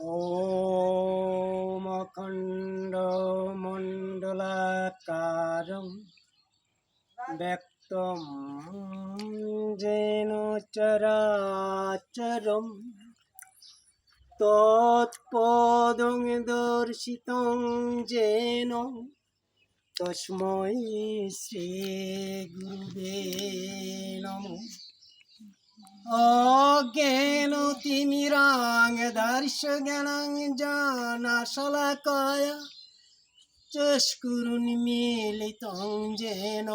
ॐ अखण्डमण्डलाकारं व्यक्तं येन चराचरं तत्पदं दर्शितं येन तस्मै श्रीगुरुवे नमः অজ্ঞান তিমিরাং দর্শ জ্ঞানাং জানা শলাকায় চস্কুরুন মিলিতং যেন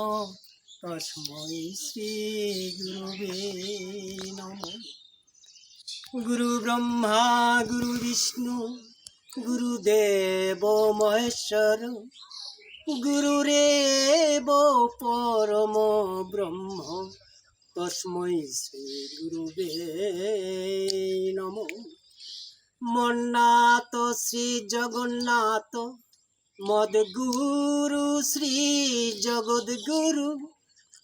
তস্मै শ্রী গুরুবে নম। গুরু ব্রহ্মা, গুরু বিষ্ণু গুরুদেব মহেশ্বর গুরুরেব পরম ব্রহ্ম। তস্मै শ্রী গুরুবে নম মন্নাথ শ্রী জগন্নাথ মদ গুরু শ্রী জগদ্গুরু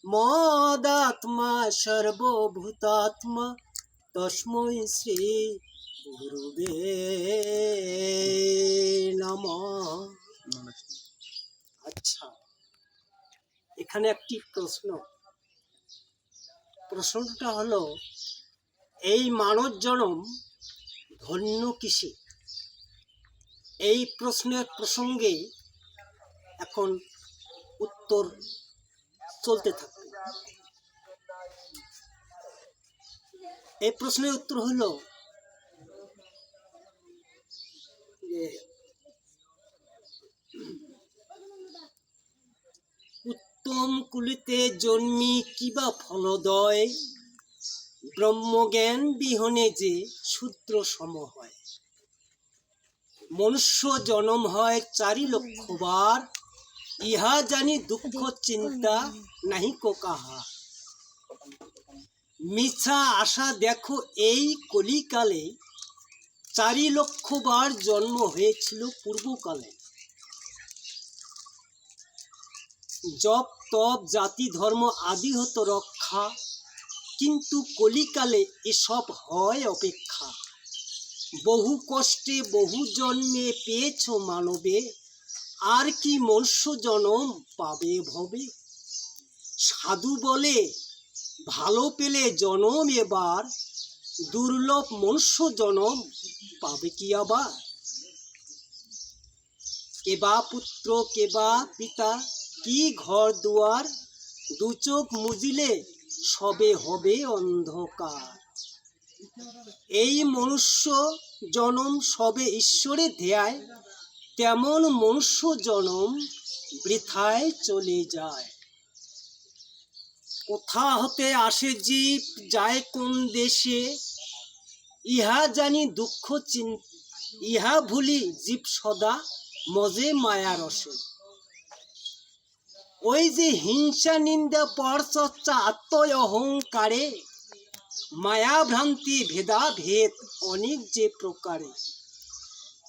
মদাত্মা সর্বভূতাত্মা তস্मै শ্রী গুরুবে নম আচ্ছা এখানে একটি প্রশ্ন। প্রশ্নটা হলো, এই মানব জনম ধন্য কিসে? এই প্রশ্নের প্রসঙ্গে এখন উত্তর চলতে থাকবে। এই প্রশ্নের উত্তর হলো যে উত্তম কুলিতে জন্মি কিবা ফলদয়? ব্রহ্মজ্ঞান বিহনে যে শূদ্র সম হয়। মনুষ্য জনম হয় চারি লক্ষ বার ইহা জানি দুঃখ চিন্তা নাহি কাহা। মিছা আশা দেখো এই কলিকালে, চারি লক্ষ বার জন্ম হয়েছিল পূর্বকালে। জপ, তপ, জাতি, ধর্ম আদি হতো রক্ষা। কিন্তু কলিকালে এসব হয় অপেক্ষা। বহু কষ্টে বহু জন্মে পেয়েছ মানবে, আর কি মনুষ্য জনম পাবে ভবে। সাধু বলে, ভালো পেলে জনম এবার, দুর্লভ মনুষ্য জনম পাবে কি আবার? কেবা পুত্র কেবা পিতা কি ঘর দুয়ার দু চোখ মুজিলে সবে হবে অন্ধকার। এই মনুষ্য জনম সবে ঈশ্বরে ধ্যায় তেমন মনুষ্য জনম বৃথায় চলে যায়। কোথা হতে আসে জীব, যায় কোন দেশে, ইহা জানি দুঃখ চিন, ইহা ভুলি জীব সদা মজে মায়া রসে। ওই যে হিংসা নিন্দা পরচর্চা আত্ম অহংকারে মায়া ভ্রান্তি ভেদা ভেদ অনেক যে প্রকারে।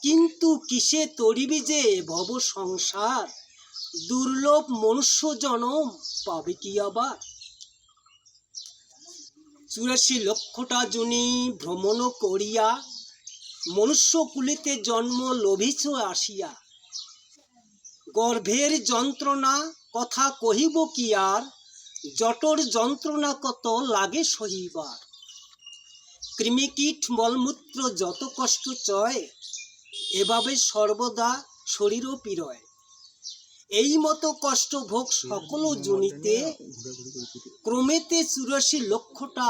কিন্তু কিসে তরিবি যে ভব সংসার? দুর্লভ মনুষ্য জনম পাবে কি আবার? চুরাশি লক্ষটা জনি ভ্রমণ করিয়া, মনুষ্য কুলিতে জন্ম লভিছ আসিয়া। গর্ভের যন্ত্রণা কথা কহিব কি আর? জটর যন্ত্রণা কত লাগে সহিবার? কৃমিকীট মলমূত্র যত কষ্ট চয়, এভাবে সর্বদা শরীরও পীড়য় এই মতো কষ্ট ভোগ সকল জনিতে, ক্রমেতে চুরাশি লক্ষটা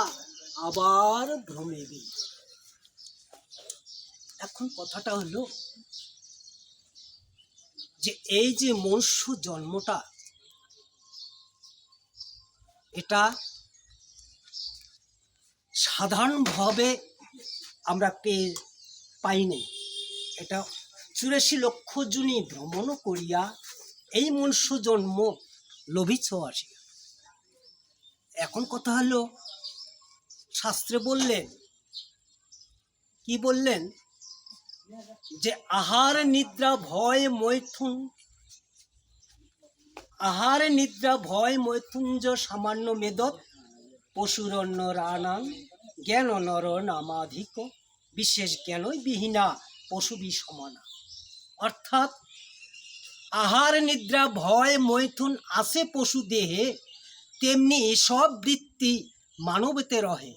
আবার ভ্রমেবি। এখন কথাটা হলো যে, এই যে মনুষ্য জন্মটা এটা সাধারণভাবে আমরা পেয়ে পাইনি এটা চুরাশি লক্ষ জনই ভ্রমণ করিয়া এই মনুষ্য জন্ম লভিছ আসি এখন কথা হলো, শাস্ত্রে বললেন, কি বললেন? যে আহার, নিদ্রা, ভয়, মৈথুন আহার নিদ্রা, ভয় মৈথুঞ্জ সামান্য মেদত, পশুরণ্য রানাং, জ্ঞান নর নামাধিক, বিশেষ জ্ঞানই বিহীনা পশুবি সমানা অর্থাৎ, আহার, নিদ্রা, ভয়, মৈথুন আসে পশু দেহে, তেমনি সব বৃত্তি মানবতে রহে।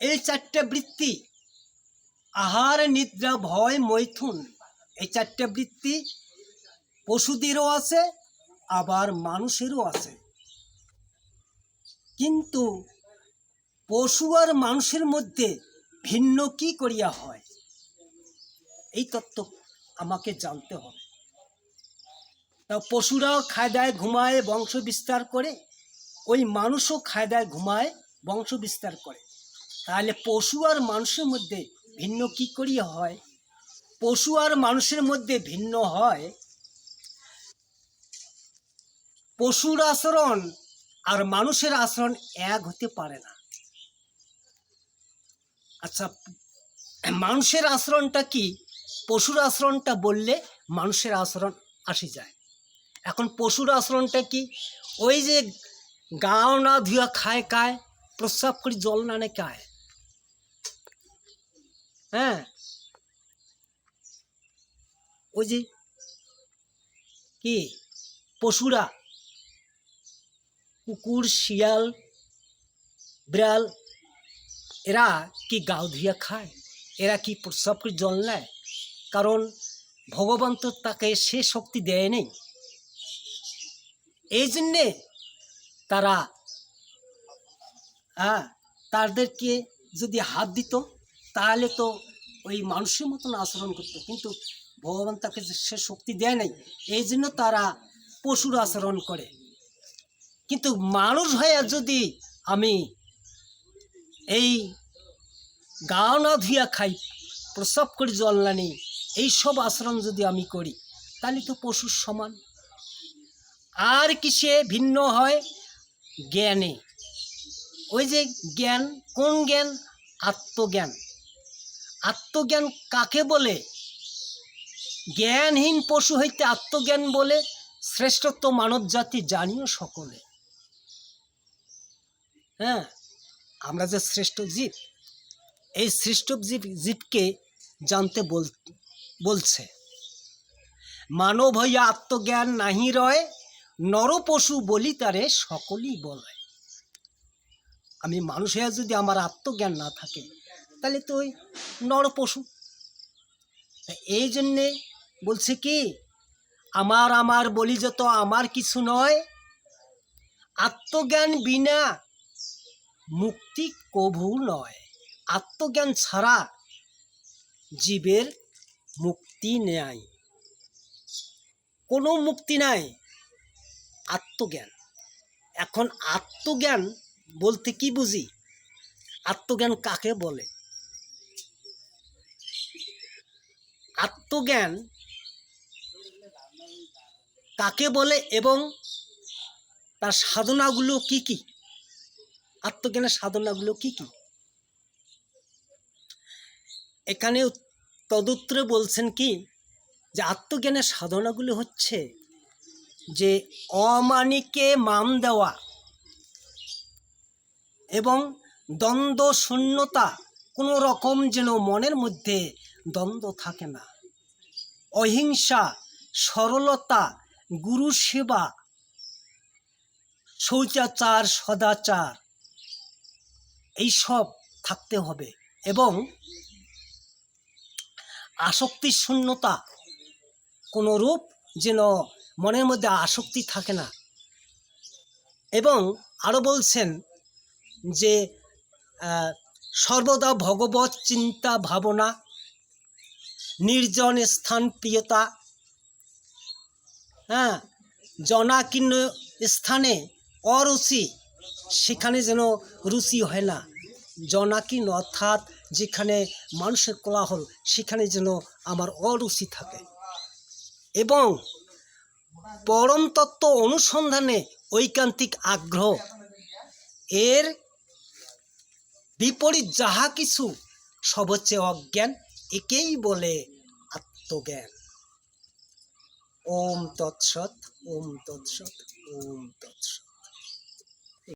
এই চারটে বৃত্তি, আহার, নিদ্রা, ভয়, মৈথুন, এই চারটে বৃত্তি পশুদেরও আছে, আবার মানুষেরও আছে। কিন্তু পশু আর মানুষের মধ্যে ভিন্ন কি করিয়া হয়? এই তত্ত্ব আমাকে জানতে হবে। তা পশুরাও খায় দায় ঘুমায়, বংশ বিস্তার করে, ওই মানুষও খায়দায় ঘুমায়, বংশ বিস্তার করে। তাহলে পশু আর মানুষের মধ্যে ভিন্ন কি করিয়া হয়? পশু আর মানুষের মধ্যে ভিন্ন হয় পশুর আচরণ আর মানুষের আচরণ এক হতে পারে না। আচ্ছা মানুষের আচরণটা কি? পশুর আচরণটা বললে মানুষের আচরণ আসে যায়। এখন পশুর আচরণটা কি? ওই যে গাও না ধুয়া খায় কায়, প্রস্রাব করে জল না নে কায়। হ্যাঁ? ওই যে কি? পশুরা কুকুর, শিয়াল, বিড়াল, এরা কি গাও ধুয়া খায়? এরা কি প্রস্রাব করে জল নেয়? কারণ ভগবান তো তাকে সে শক্তি দেয় নেই। এই জন্যে তারা হ্যাঁ তাদেরকে যদি হাত দিত, তাহলে তো ওই মানুষের মতন আচরণ করতো। কিন্তু ভগবান তাকে সে শক্তি দেয় নাই, এই জন্য তারা পশুর আচরণ করে। কিন্তু মানুষ হয়ে যদি আমি এই গা না ধুইয়া খাই, প্রসব করে জল নেই এইসব আচরণ যদি আমি করি, তাহলে তো পশুর সমান। আর কিসে ভিন্ন হয়? জ্ঞানে। ওই যে জ্ঞান, কোন জ্ঞান? আত্মজ্ঞান। আত্মজ্ঞান কাকে বলে? জ্ঞানহীন পশু হইতে আত্মজ্ঞান বলে শ্রেষ্ঠত্ব মানব জাতি জানিও সকলে। হ্যাঁ আমরা যে শ্রেষ্ঠ জীব, এই শ্রেষ্ঠ জীব, জীবকে জানতে বল, বলছে মানব হইয়া আত্মজ্ঞান নাহি রয় নর পশু বলি তারে সকলেই বলে আমি মানুষ হইয়া যদি আমার আত্মজ্ঞান না থাকে, তাহলে তো ওই নর পশু তা এই জন্যে বলছে কি, আমার আমার বলি যত আমার কিছু নয়, আত্মজ্ঞান বিনা মুক্তি কভু নয়। আত্মজ্ঞান ছাড়া জীবের মুক্তি নেয় কোনো মুক্তি নাই। আত্মজ্ঞান। এখন আত্মজ্ঞান বলতে কি বুঝি? আত্মজ্ঞান কাকে বলে? আত্মজ্ঞান কাকে বলে এবং তার সাধনাগুলো কি কি? আত্মজ্ঞানের সাধনাগুলো কি কি? এখানে তদুত্তরে বলছেন কি, যে আত্মজ্ঞানের সাধনাগুলো হচ্ছে যে অমানিকে মাম দেওয়া এবং দ্বন্দ্ব শূন্যতা কোনো রকম যেন মনের মধ্যে দ্বন্দ্ব থাকে না। অহিংসা, সরলতা গুরু সেবা, শৌচাচার, সদাচার এইসব থাকতে হবে এবং আসক্তি শূন্যতা কোনো রূপ যেন মনের মধ্যে আসক্তি থাকে না। এবং আরও বলছেন যে সর্বদা ভগবত চিন্তা ভাবনা, নির্জন স্থান প্রিয়তা হ্যাঁ জনাকীর্ণ স্থানে অরুচি সেখানে যেন রুচি হয় না। জনাকীর্ণ অর্থাৎ যেখানে মানুষের কোলাহল, সেখানে যেন আমার অরুচি থাকে। এবং পরম তত্ত্ব অনুসন্ধানে ঐকান্তিক আগ্রহ, এর বিপরীত যাহা কিছু সব হচ্ছে অজ্ঞান, একেই বলে আত্মজ্ঞান। ওম তৎসৎ ওম তৎসৎ ওম তৎসৎ।